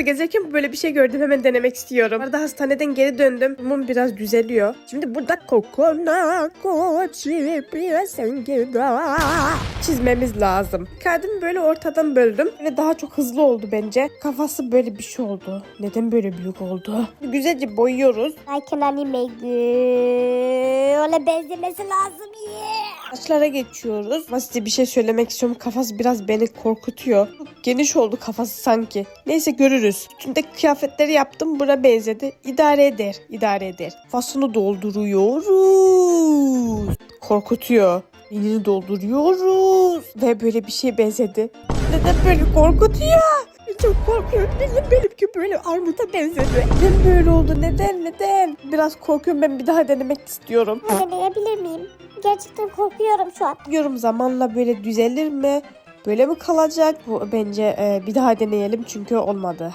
gibi gezerken böyle bir şey gördüm hemen denemek istiyorum. Arada hastaneden geri döndüm. Mum biraz düzeliyor. Şimdi burada kokona çizmemiz lazım. Kağıdımı böyle ortadan böldüm. Ve daha çok hızlı oldu bence. Kafası böyle bir şey oldu. Neden böyle büyük oldu? Güzelce boyuyoruz. Like an anime Öyle benzemesi lazım. Yeah. Saçlara geçiyoruz. Size bir şey söylemek istiyorum. Kafası biraz beni korkutuyor. Geniş oldu kafası sanki. Neyse görürüz. Üstünde kıyafetleri yaptım. Buna benzedi. İdare eder. idare eder. Fasını dolduruyoruz. Korkutuyor. Beynini dolduruyoruz. Ve böyle bir şeye benzedi. Neden böyle korkutuyor? Çok korkuyorum. Neden benimki böyle armuta benzedi? Neden böyle oldu? Neden? Neden? Biraz korkuyorum. Ben bir daha denemek istiyorum. Deneyebilir miyim? Gerçekten korkuyorum şu an. Bilmiyorum zamanla böyle düzelir mi? Böyle mi kalacak? Bu bence e, bir daha deneyelim çünkü olmadı.